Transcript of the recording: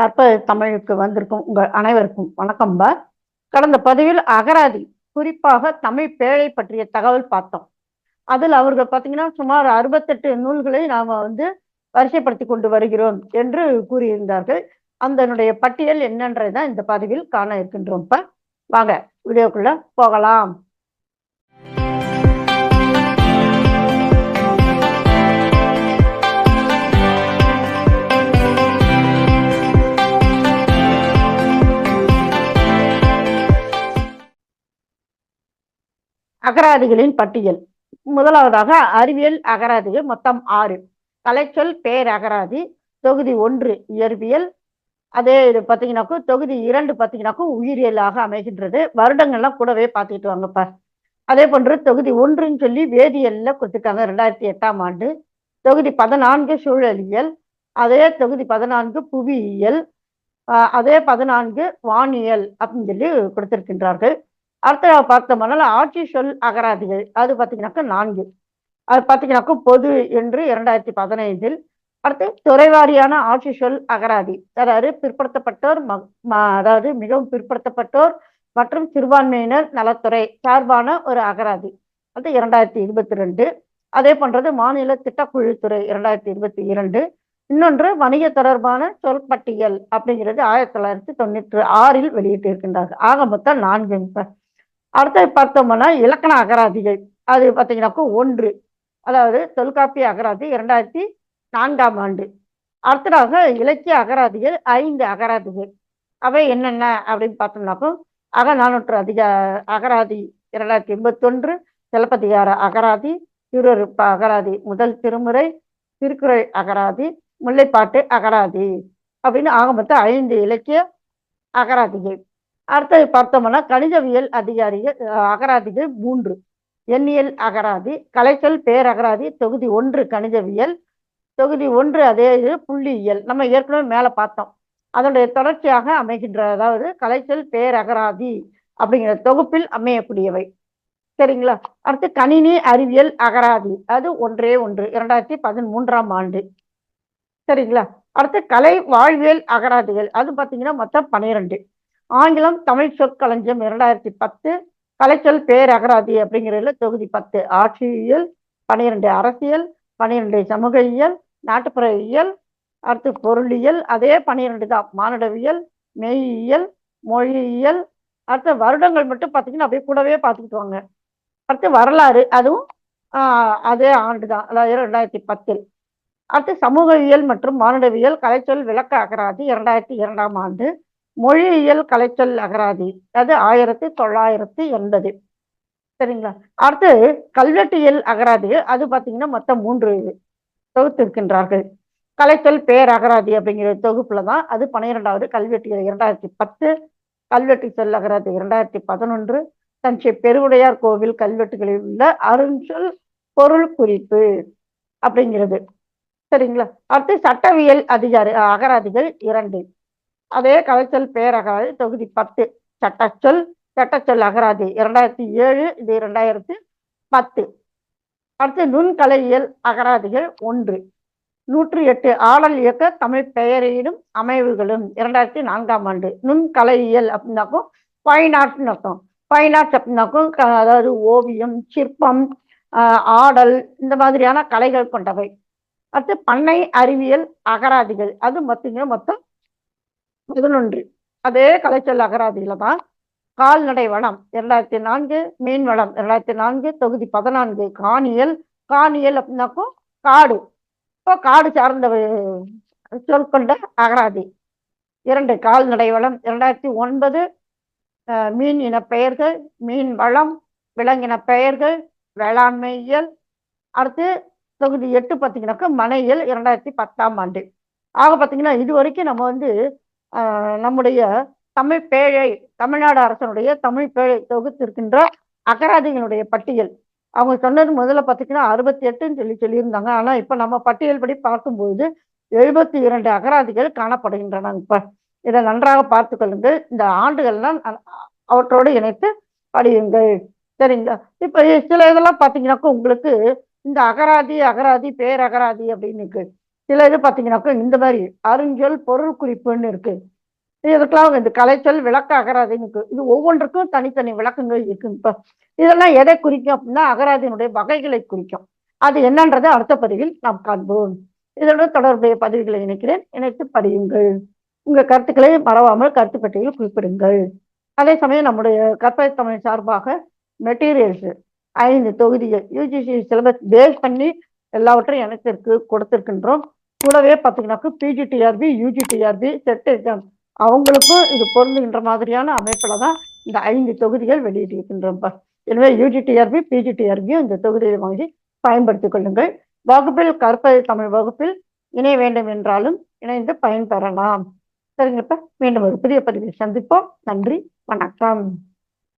கற்ப தமிழுக்கு வந்திருக்கும் உங்கள் அனைவருக்கும் வணக்கம்பா கடந்த பதிவில் அகராதி குறிப்பாக தமிழ் பேழை பற்றிய தகவல் பார்த்தோம். அதில் அவர்கள் பார்த்தீங்கன்னா சுமார் அறுபத்தெட்டு நூல்களை நாம் வந்து வரிசைப்படுத்தி கொண்டு வருகிறோம் என்று கூறியிருந்தார்கள். அதனுடைய பட்டியல் என்னன்றதுதான் இந்த பதிவில் காண இருக்கின்றோம் வாங்க வீடியோக்குள்ள போகலாம். அகராதிகளின் பட்டியல். முதலாவதாக அறிவியல் அகராதிகள் மொத்தம் ஆறு. கலைச்சொல் பேரகராதி தொகுதி ஒன்று இயற்பியல் அதே இது பார்த்தீங்கன்னாக்கோ தொகுதி இரண்டு பார்த்தீங்கன்னாக்கோ உயிரியலாக அமைகின்றது. வருடங்கள்லாம் கூடவே பார்த்துக்கிட்டு வாங்கப்பா. அதே போன்று தொகுதி ஒன்றுன்னு சொல்லி வேதியியலில் கொடுத்துருக்காங்க ரெண்டாயிரத்தி எட்டாம் ஆண்டு. தொகுதி பதினான்கு சூழலியல் அதே தொகுதி பதினான்கு புவியியல் அதே பதினான்கு வானியல் அப்படின்னு சொல்லி கொடுத்திருக்கின்றார்கள். அடுத்த பார்த்தோம்னால ஆட்சி சொல் அகராதிகள். அது பார்த்தீங்கன்னாக்கா நான்கு. அது பார்த்தீங்கன்னாக்கா பொது என்று இரண்டாயிரத்தி பதினைந்தில். அடுத்து துறைவாரியான ஆட்சி சொல் அகராதி. அதாவது பிற்படுத்தப்பட்டோர் அதாவது மிகவும் பிற்படுத்தப்பட்டோர் மற்றும் சிறுபான்மையினர் நலத்துறை சார்பான ஒரு அகராதி. அது இரண்டாயிரத்தி இருபத்தி ரெண்டு அதே போன்றது மாநில திட்டக்குழுத்துறை இரண்டாயிரத்தி இருபத்தி இரண்டு இன்னொன்று வணிக தொடர்பான சொற்பட்டியல் அப்படிங்கிறது ஆயிரத்தி தொள்ளாயிரத்தி தொண்ணூற்றி ஆறில் வெளியிட்டு இருக்கின்றார்கள் ஆக மொத்தம் நான்கு இப்ப. அடுத்தது பார்த்தோம்னா இலக்கண அகராதிகள். அது பார்த்தீங்கன்னாக்கா ஒன்று. அதாவது தொல்காப்பிய அகராதி இரண்டாயிரத்தி நான்காம் ஆண்டு. அடுத்ததாக இலக்கிய அகராதிகள் ஐந்து அகராதிகள். அவை என்னென்ன அப்படின்னு பார்த்தோம்னாக்கா அக நானூற்று அதிக அகராதி இரண்டாயிரத்தி எண்பத்தொன்று சிலப்பதிகார அகராதி திருவருப்ப அகராதி முதல் திருமுறை திருக்குறள் அகராதி முல்லைப்பாட்டு அகராதி அப்படின்னு ஆக மொத்தம் ஐந்து இலக்கிய அகராதிகள். அடுத்தது பார்த்தோம்னா கணிதவியல் அதிகாரிகள் அகராதிகள் மூன்று. எண்ணியல் அகராதி கலைச்சொல் பேரகராதி தொகுதி ஒன்று கணிதவியல் தொகுதி ஒன்று அதே இது புள்ளியியல். நம்ம ஏற்கனவே மேலே பார்த்தோம். அதனுடைய தொடர்ச்சியாக அமைகின்ற அதாவது கலைச்சொல் பேரகராதி அப்படிங்கிற தொகுப்பில் அமையக்கூடியவை. சரிங்களா? அடுத்து கணினி அறிவியல் அகராதி. அது ஒன்றே ஒன்று. இரண்டாயிரத்தி பதிமூன்றாம் ஆண்டு. சரிங்களா? அடுத்து கலை வாழ்வியல் அகராதிகள். அது பார்த்தீங்கன்னா மொத்தம் பன்னிரெண்டு ஆங்கிலம் தமிழ் சொற்களஞ்சியம் இரண்டாயிரத்தி பத்து கலைச்சொல் பேரகராதி அப்படிங்கிறதுல தொகுதி பத்து. ஆட்சியியல் பனிரெண்டு அரசியல் பனிரெண்டு சமூக இயல் நாட்டுப்புற இயல் அடுத்து பொருளியல் அதே பனிரெண்டு தான். மானுடவியல் மெய்யியல் மொழியியல். அடுத்த வருடங்கள் மட்டும் பார்த்தீங்கன்னா அப்படியே கூடவே பார்த்துக்கிட்டு வாங்க. அடுத்து வரலாறு அதுவும் அதே ஆண்டு தான் அதாவது ரெண்டாயிரத்தி பத்தில். அடுத்து சமூகவியல் மற்றும் மானுடவியல் கலைச்சொல் விளக்க அகராதி இரண்டாயிரத்தி இரண்டாம் ஆண்டு. மொழியியல் கலைச்சொல் அகராதி. அது ஆயிரத்தி தொள்ளாயிரத்தி எண்பது. சரிங்களா? அடுத்து கல்வெட்டியல் அகராதி. அது பார்த்தீங்கன்னா மொத்தம் மூன்று தொகுத்திருக்கின்றார்கள். கலைச்சொல் பேர் அகராதி அப்படிங்கிற தொகுப்புல தான் அது பன்னிரெண்டாவது கல்வெட்டியல். இரண்டாயிரத்தி பத்து கல்வெட்டு சொல் அகராதி. இரண்டாயிரத்தி பதினொன்று தஞ்சை பெருவுடையார் கோவில் கல்வெட்டுகளில் உள்ள அருஞ்சொல் பொருள் குறிப்பு அப்படிங்கிறது. சரிங்களா? அடுத்து சட்டவியல் அதிகாரி அகராதிகள் இரண்டு. அதே கலைச்சொல் பேரகராதி தொகுதி பத்து சட்டச்சொல் சட்டச்சொல் அகராதி இரண்டாயிரத்தி ஏழு இது இரண்டாயிரத்தி பத்து. அடுத்து நுண்கலையியல் அகராதிகள் ஒன்று. நூற்றி எட்டு ஆடல் இயக்க தமிழ் பெயரிடும் அமைவுகளும் இரண்டாயிரத்தி நான்காம் ஆண்டு. நுண்கலையியல் அப்படின்னாக்கும் ஃபைன் ஆர்ட்ஸ்னு அர்த்தம். ஃபைன் ஆர்ட்ஸ் அப்படின்னாக்கும் அதாவது ஓவியம் சிற்பம் ஆடல் இந்த மாதிரியான கலைகள் கொண்டவை. அடுத்து பண்ணை அறிவியல் அகராதிகள். அது மொத்தங்க மொத்தம் பதினொன்று. அதே கலைச்சொல் அகராதியில தான் கால்நடை வனம் இரண்டாயிரத்தி நான்கு மீன் வளம் இரண்டாயிரத்தி நான்கு தொகுதி பதினான்கு காணியல். காணியல் அப்படின்னாக்கும் காடு. இப்போ காடு சார்ந்த வி- சொல் கொண்ட அகராதி. இரண்டு கால்நடை வளம் இரண்டாயிரத்தி ஒன்பது மீன் இன பெயர்கள் மீன் வளம் விலங்கின பெயர்கள் வேளாண்மையியல் அடுத்து தொகுதி எட்டு பார்த்தீங்கன்னாக்கா மனையியல் இரண்டாயிரத்தி பத்தாம் ஆண்டு. ஆக பார்த்தீங்கன்னா இது வரைக்கும் நம்ம வந்து நம்முடைய தமிழ் பேழை தமிழ்நாடு அரசனுடைய தமிழ் பேழை தொகுத்திருக்கின்ற அகராதிகளுடைய பட்டியல். அவங்க சொன்னது முதல்ல பார்த்தீங்கன்னா அறுபத்தி எட்டுன்னு சொல்லி சொல்லியிருந்தாங்க. ஆனால் இப்போ நம்ம பட்டியல் படி பார்க்கும்போது எழுபத்தி இரண்டு அகராதிகள் காணப்படுகின்றன. இப்போ இதை நன்றாக பார்த்து கொள்ளுங்கள். இந்த ஆண்டுகள்லாம் அவற்றோடு இணைத்து படியுங்கள். சரிங்களா? இப்போ சில இதெல்லாம் பார்த்தீங்கன்னாக்கா உங்களுக்கு இந்த அகராதி அகராதி பேரகராதி அப்படின்னு இருக்கு. சில இது பார்த்தீங்கன்னாக்கா இந்த மாதிரி அருஞ்சொல் பொருள் குறிப்புன்னு இருக்கு. இதுக்கெல்லாம் இந்த கலைச்சொல் விளக்க அகராதின்னு இருக்கு இது ஒவ்வொன்றுக்கும் தனித்தனி விளக்கங்கள் இருக்கு இப்போ இதெல்லாம் எதை குறிக்கும் அப்படின்னா அகராதியினுடைய வகைகளை குறிக்கும். அது என்னன்றதை அடுத்த பதிவில் நாம் காண்போம். இதனுடன் தொடர்புடைய பதிவுகளை இணைக்கிறேன். இணைத்து படியுங்கள். உங்கள் கருத்துக்களை மறவாமல் கருத்து பெட்டியில் குறிப்பிடுங்கள். அதே சமயம் நம்முடைய கற்பனை தமிழ் சார்பாக மெட்டீரியல்ஸ் ஐந்து தொகுதிகள் யூஜிசி சிலபஸ் பேஸ் பண்ணி எல்லாவற்றையும் இணைத்திருக்கு கொடுத்திருக்கின்றோம். கூடவே பார்த்தீங்கன்னாக்கா பிஜிடிஆர்பி யூஜிடிஆர்பி செட் எக்ஸாம் அவங்களுக்கும் இது பொருந்துகின்ற மாதிரியான அமைப்பில் தான் இந்த ஐந்து தொகுதிகள் வெளியிட்டிருக்கின்றோம்ப்பா எனவே யூஜிடிஆர்பி பிஜிடிஆர்பியும் இந்த தொகுதியை வாங்கி பயன்படுத்திக் கொள்ளுங்கள். வகுப்பில் கற்பது தமிழ் வகுப்பில் இணைய வேண்டும் என்றாலும் இணைந்து பயன்பெறலாம். சரிங்கப்பா. மீண்டும் ஒரு புதிய பதிவில் சந்திப்போம். நன்றி. வணக்கம்.